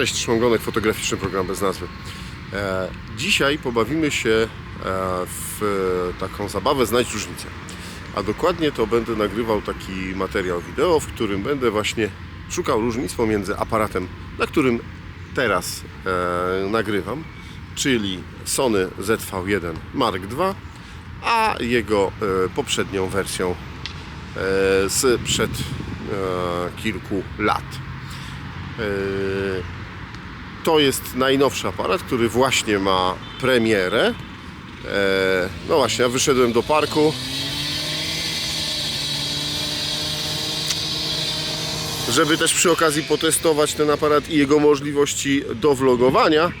Cześć, Szymon fotograficzny program bez nazwy. E, dzisiaj pobawimy się e, w e, taką zabawę Znajdź różnicę. A dokładnie to będę nagrywał taki materiał wideo, w którym będę właśnie szukał różnic pomiędzy aparatem, na którym teraz nagrywam, czyli Sony ZV-1 Mark II, a jego poprzednią wersją z przed kilku lat. To jest najnowszy aparat, który właśnie ma premierę. E, No właśnie, ja wyszedłem do parku. Żeby też przy okazji potestować ten aparat i jego możliwości do vlogowania.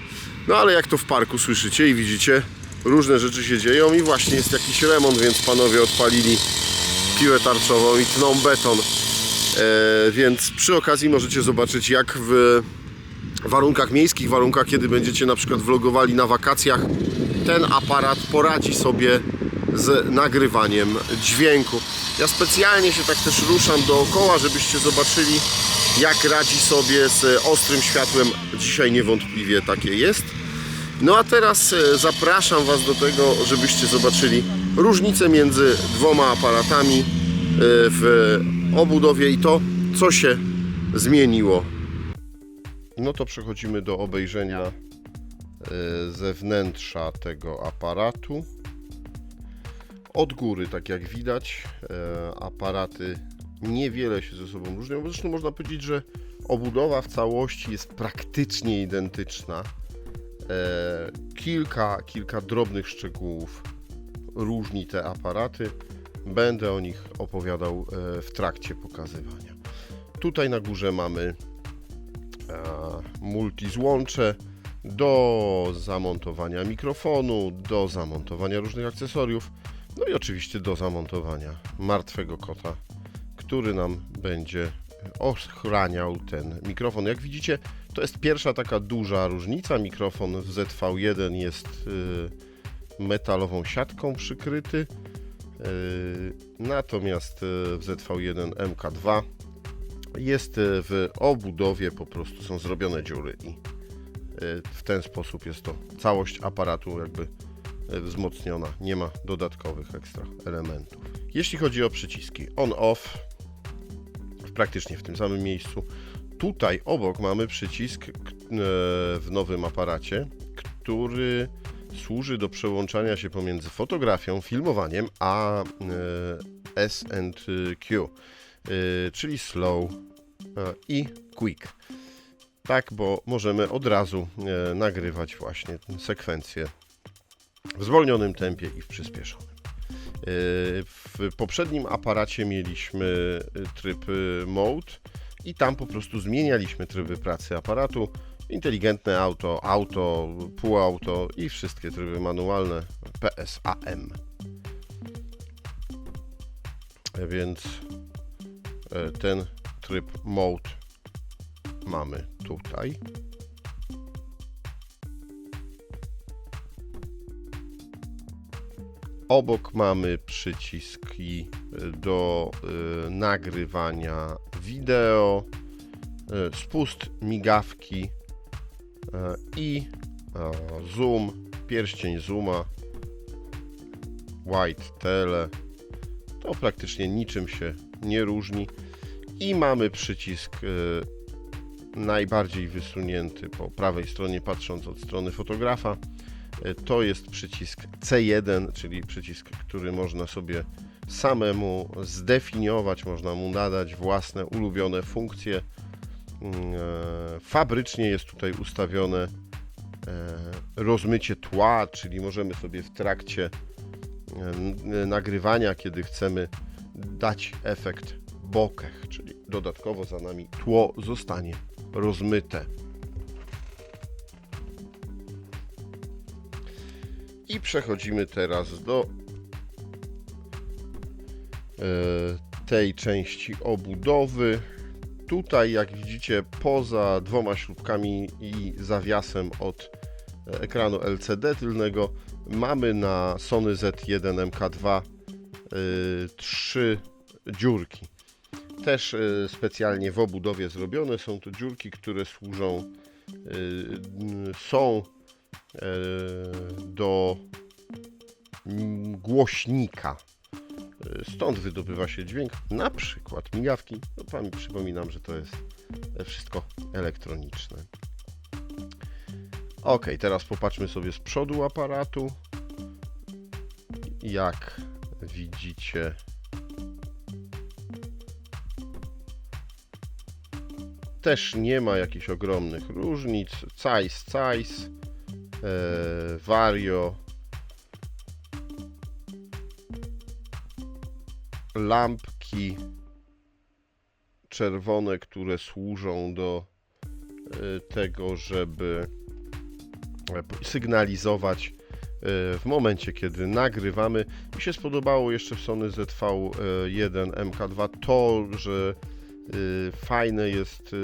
No ale jak to w parku słyszycie i widzicie, różne rzeczy się dzieją i właśnie jest jakiś remont, więc panowie odpalili piłę tarczową i tną beton. E, więc przy okazji możecie zobaczyć jak w warunkach miejskich, warunkach kiedy będziecie na przykład vlogowali na wakacjach, ten aparat poradzi sobie z nagrywaniem dźwięku. Ja specjalnie się tak też ruszam dookoła, żebyście zobaczyli jak radzi sobie z ostrym światłem. Dzisiaj niewątpliwie takie jest. No a teraz e, zapraszam Was do tego, żebyście zobaczyli różnicę między dwoma aparatami e, w obudowie i to, co się zmieniło. No to przechodzimy do obejrzenia e, zewnętrza tego aparatu. Od góry, tak jak widać, e, aparaty niewiele się ze sobą różnią. Zresztą można powiedzieć, że obudowa w całości jest praktycznie identyczna. E, kilka, kilka drobnych szczegółów różni te aparaty. Będę o nich opowiadał w trakcie pokazywania. Tutaj na górze mamy multizłącze do zamontowania mikrofonu, do zamontowania różnych akcesoriów, no i oczywiście do zamontowania martwego kota, który nam będzie ochraniał ten mikrofon. Jak widzicie, to jest pierwsza taka duża różnica. Mikrofon w ZV1 jest y, metalową siatką przykryty, y, natomiast y, w ZV1 MK2 jest y, w obudowie, po prostu są zrobione dziury i y, w ten sposób jest to całość aparatu jakby y, wzmocniona, nie ma dodatkowych ekstra elementów. Jeśli chodzi o przyciski on-off, praktycznie w tym samym miejscu. Tutaj obok mamy przycisk e, w nowym aparacie, który służy do przełączania się pomiędzy fotografią, filmowaniem, a e, S&Q, e, czyli slow e, i quick. Tak, bo możemy od razu e, nagrywać właśnie tę sekwencję w zwolnionym tempie i w przyspieszonym. E, W poprzednim aparacie mieliśmy tryb mode i tam po prostu zmienialiśmy tryby pracy aparatu. Inteligentne auto, auto, półauto i wszystkie tryby manualne PSAM. Więc ten tryb mode mamy tutaj. Obok mamy przyciski do y, nagrywania wideo, y, spust migawki i y, zoom, pierścień zooma, white tele. To praktycznie niczym się nie różni. I mamy przycisk y, najbardziej wysunięty po prawej stronie, patrząc od strony fotografa. E, To jest przycisk C1, czyli przycisk, który można sobie samemu zdefiniować, można mu nadać własne ulubione funkcje. E, Fabrycznie jest tutaj ustawione rozmycie tła, czyli możemy sobie w trakcie nagrywania, kiedy chcemy dać efekt bokeh, czyli dodatkowo za nami tło zostanie rozmyte. I przechodzimy teraz do e, tej części obudowy. Tutaj, jak widzicie, poza dwoma śrubkami i zawiasem od e, ekranu LCD tylnego, mamy na Sony Z1 MK2 e, trzy dziurki. Też e, specjalnie w obudowie zrobione są to dziurki, które służą y, są e, do głośnika. Y, Stąd wydobywa się dźwięk, na przykład migawki. No, przypominam, że to jest wszystko elektroniczne. Ok, teraz popatrzmy sobie z przodu aparatu. Jak widzicie, też nie ma jakichś ogromnych różnic. Zeiss, Zeiss, e, Vario, lampki czerwone, które służą do e, tego, żeby sygnalizować e, w momencie, kiedy nagrywamy. Mi się spodobało jeszcze w Sony ZV-1 MK2 to, że y, fajne jest,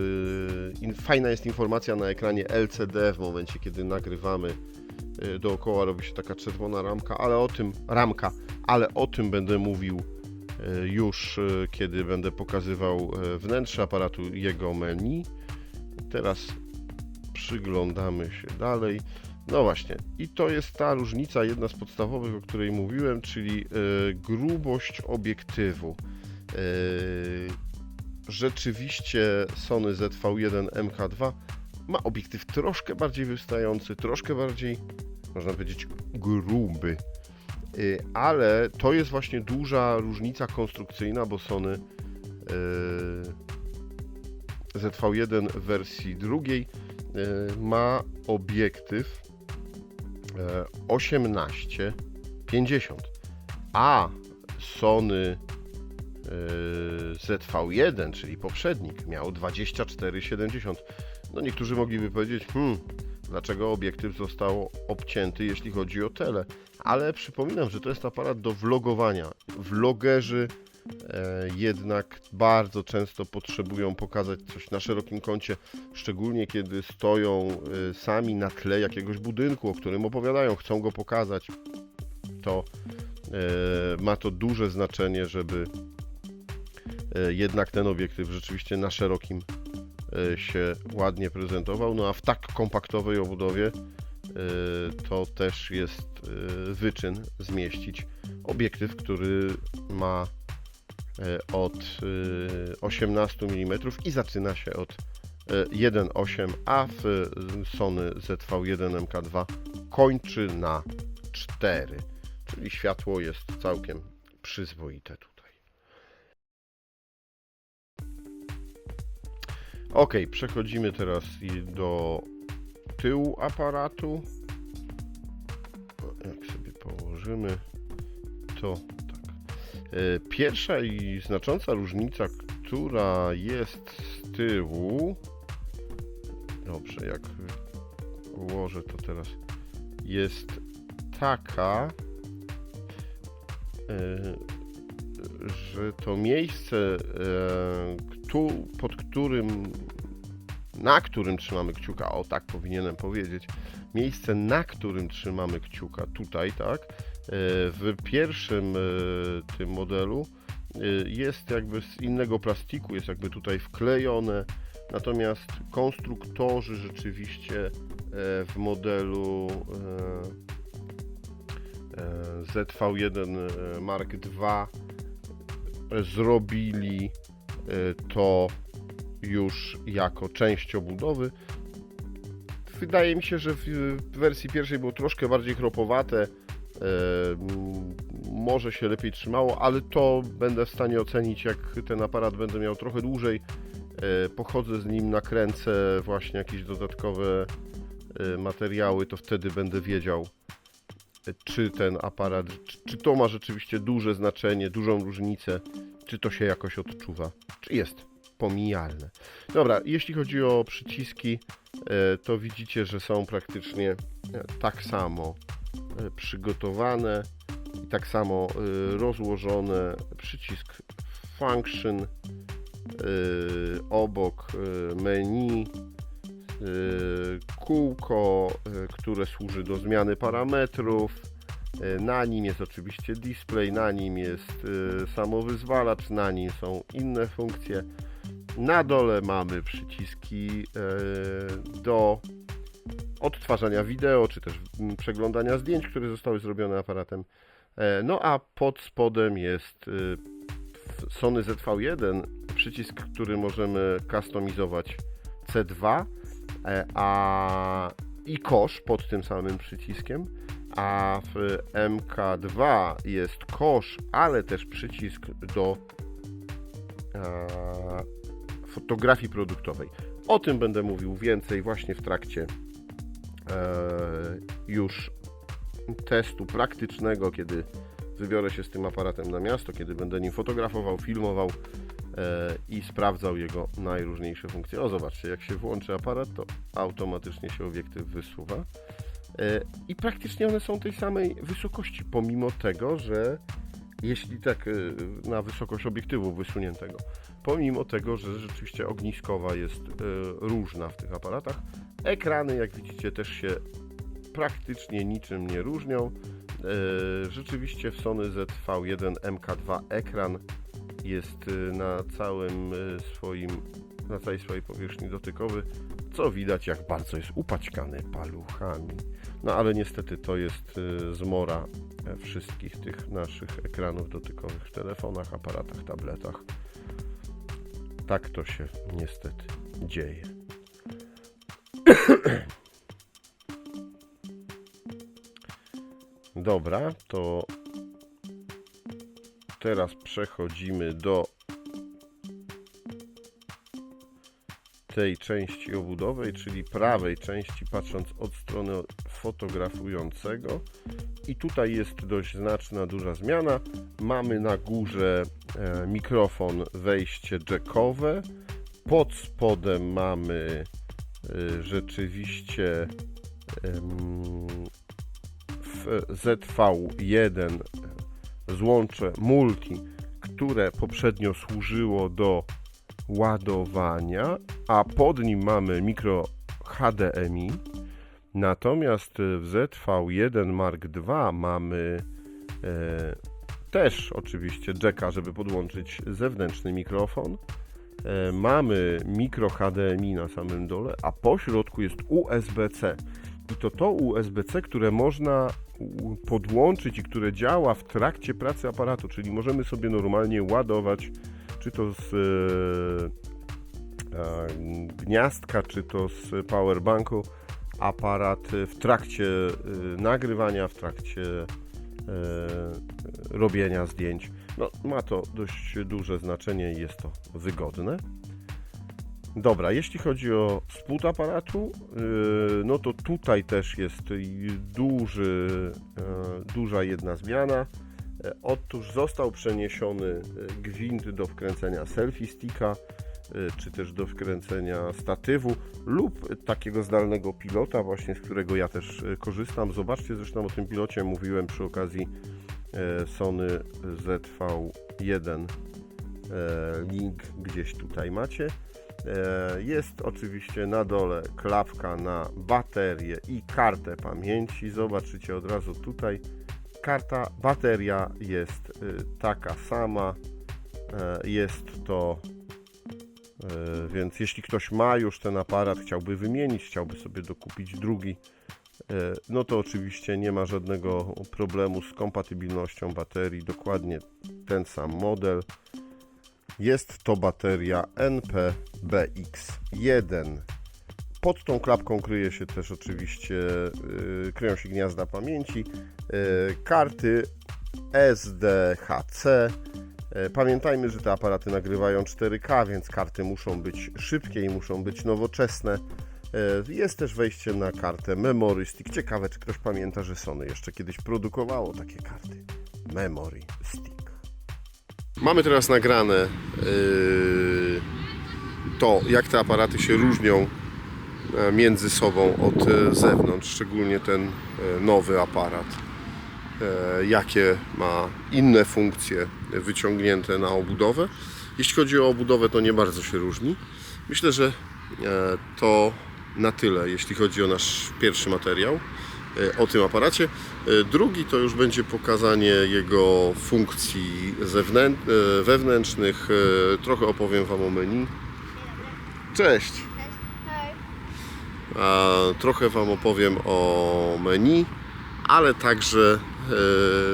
fajna jest informacja na ekranie LCD w momencie, kiedy nagrywamy. Dookoła robi się taka czerwona ramka, ale o tym ramka, ale o tym będę mówił już kiedy będę pokazywał wnętrze aparatu jego menu. Teraz przyglądamy się dalej. No właśnie, i to jest ta różnica, jedna z podstawowych, o której mówiłem, czyli y, grubość obiektywu. Y, rzeczywiście Sony ZV-1 MK2 ma obiektyw troszkę bardziej wystający, troszkę bardziej, można powiedzieć, gruby. Y, ale to jest właśnie duża różnica konstrukcyjna, bo Sony y, ZV-1 w wersji drugiej ma obiektyw e, 18-50, a Sony y, ZV-1, czyli poprzednik, miał 24-70. No niektórzy mogliby powiedzieć, hmm, dlaczego obiektyw został obcięty, jeśli chodzi o tele. Ale przypominam, że to jest aparat do vlogowania. Vlogerzy e, jednak bardzo często potrzebują pokazać coś na szerokim kącie, szczególnie kiedy stoją e, sami na tle jakiegoś budynku, o którym opowiadają, chcą go pokazać. To e, ma to duże znaczenie, żeby e, jednak ten obiektyw rzeczywiście na szerokim e, się ładnie prezentował. No a w tak kompaktowej obudowie e, to też jest e, wyczyn zmieścić obiektyw, który ma e, od e, 18 mm i zaczyna się od e, 1.8, a w e, Sony ZV-1 MK2 kończy na 4, czyli światło jest całkiem przyzwoite tutaj. Ok, przechodzimy teraz do tyłu aparatu. Jak sobie położymy, to. E, Pierwsza i znacząca różnica, która jest z tyłu. Dobrze, jak ułożę to teraz. Jest taka, e, że to miejsce, e, pod którym, na którym trzymamy kciuka, o tak powinienem powiedzieć, miejsce, na którym trzymamy kciuka, tutaj, tak, e, w pierwszym e, tym modelu e, jest jakby z innego plastiku, jest jakby tutaj wklejone, natomiast konstruktorzy rzeczywiście e, w modelu e, e, ZV1 e, Mark II zrobili e, to już jako część obudowy. Wydaje mi się, że w wersji pierwszej było troszkę bardziej chropowate. E, Może się lepiej trzymało, ale to będę w stanie ocenić, jak ten aparat będę miał trochę dłużej. E, Pochodzę z nim, nakręcę właśnie jakieś dodatkowe e, materiały, to wtedy będę wiedział, czy ten aparat, czy, czy to ma rzeczywiście duże znaczenie, dużą różnicę, czy to się jakoś odczuwa, czy jest pomijalne. Dobra, jeśli chodzi o przyciski, to widzicie, że są praktycznie tak samo przygotowane i tak samo e, rozłożone. Przycisk Function e, obok e, menu, e, kółko, e, które służy do zmiany parametrów. E, Na nim jest oczywiście display, na nim jest e, samowyzwalacz, na nim są inne funkcje. Na dole mamy przyciski e, do odtwarzania wideo, czy też mm, przeglądania zdjęć, które zostały zrobione aparatem. E, No a pod spodem jest y, Sony ZV1 przycisk, który możemy customizować C2, e, a i kosz pod tym samym przyciskiem, a w MK2 jest kosz, ale też przycisk do e, fotografii produktowej. O tym będę mówił więcej właśnie w trakcie już testu praktycznego, kiedy wybiorę się z tym aparatem na miasto, kiedy będę nim fotografował, filmował e, i sprawdzał jego najróżniejsze funkcje. O, zobaczcie, jak się włączy aparat, to automatycznie się obiektyw wysuwa. E, I praktycznie one są tej samej wysokości, pomimo tego, że jeśli tak e, na wysokość obiektywu wysuniętego, pomimo tego, że rzeczywiście ogniskowa jest e, różna w tych aparatach. Ekrany, jak widzicie, też się praktycznie niczym nie różnią. E, Rzeczywiście w Sony ZV1 MK2 ekran jest e, na całym e, swoim, na całej swojej powierzchni dotykowy, co widać jak bardzo jest upaćkany paluchami. No ale niestety to jest zmora wszystkich tych naszych ekranów dotykowych w telefonach, aparatach, tabletach. Tak to się niestety dzieje. Dobra, to teraz przechodzimy do tej części obudowej, czyli prawej części, patrząc od strony fotografującego. I tutaj jest dość znaczna, duża zmiana. Mamy na górze e, mikrofon, wejście jackowe. Pod spodem mamy rzeczywiście em, w ZV1 złącze multi, które poprzednio służyło do ładowania, a pod nim mamy mikro HDMI. Natomiast w ZV1 Mark II mamy e, też oczywiście jacka, żeby podłączyć zewnętrzny mikrofon. E, mamy mikro HDMI na samym dole, a po środku jest USB-C. I to to USB-C, które można podłączyć i które działa w trakcie pracy aparatu, czyli możemy sobie normalnie ładować, czy to z e, e, gniazdka, czy to z powerbanku, aparat w trakcie nagrywania, w trakcie robienia zdjęć. No, ma to dość duże znaczenie i jest to wygodne. Dobra, jeśli chodzi o spód aparatu, yy, no to tutaj też jest duży, e, duża jedna zmiana. E, Otóż został przeniesiony e, gwint do wkręcenia selfie sticka, e, czy też do wkręcenia statywu lub takiego zdalnego pilota, właśnie z którego ja też korzystam. Zobaczcie, zresztą o tym pilocie mówiłem przy okazji Sony ZV1. E, Link gdzieś tutaj macie. E, Jest oczywiście na dole klapka na baterię i kartę pamięci. Zobaczycie od razu tutaj. Karta, bateria jest taka sama. E, Jest to, e, więc jeśli ktoś ma już ten aparat, chciałby wymienić, chciałby sobie dokupić drugi, e, no to oczywiście nie ma żadnego problemu z kompatybilnością baterii. Dokładnie ten sam model. Jest to bateria NP-BX1. Pod tą klapką kryje się też oczywiście, yy, kryją się gniazda pamięci, yy, karty SDHC. Pamiętajmy, że te aparaty nagrywają 4K, więc karty muszą być szybkie i muszą być nowoczesne. Yy, Jest też wejście na kartę Memory Stick. Ciekawe, czy ktoś pamięta, że Sony jeszcze kiedyś produkowało takie karty Memory Stick. Mamy teraz nagrane yy, to, jak te aparaty się różnią e, między sobą od e, zewnątrz, szczególnie ten e, nowy aparat. E, Jakie ma inne funkcje wyciągnięte na obudowę. Jeśli chodzi o obudowę, to nie bardzo się różni. Myślę, że e, to na tyle, jeśli chodzi o nasz pierwszy materiał e, o tym aparacie. E, Drugi to już będzie pokazanie jego funkcji e, wewnętrznych. Trochę opowiem Wam o menu. Cześć! Trochę Wam opowiem o menu, ale także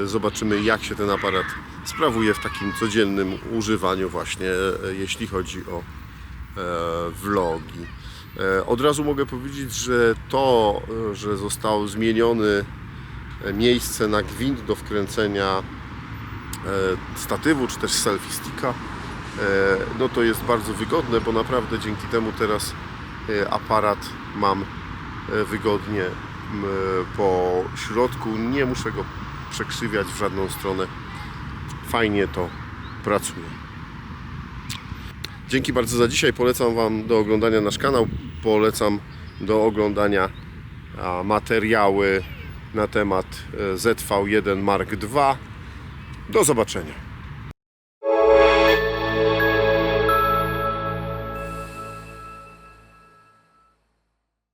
zobaczymy jak się ten aparat sprawuje w takim codziennym używaniu właśnie, jeśli chodzi o vlogi. E, od razu mogę powiedzieć, że to, e, że zostało zmienione e, miejsce na gwint do wkręcenia statywu czy też selfie sticka, no to jest bardzo wygodne, bo naprawdę dzięki temu teraz aparat mam wygodnie po środku, nie muszę go przekrzywiać w żadną stronę. Fajnie to pracuje. Dzięki bardzo za dzisiaj. Polecam Wam do oglądania nasz kanał. Polecam do oglądania materiały na temat e, ZV1 Mark II. Do zobaczenia.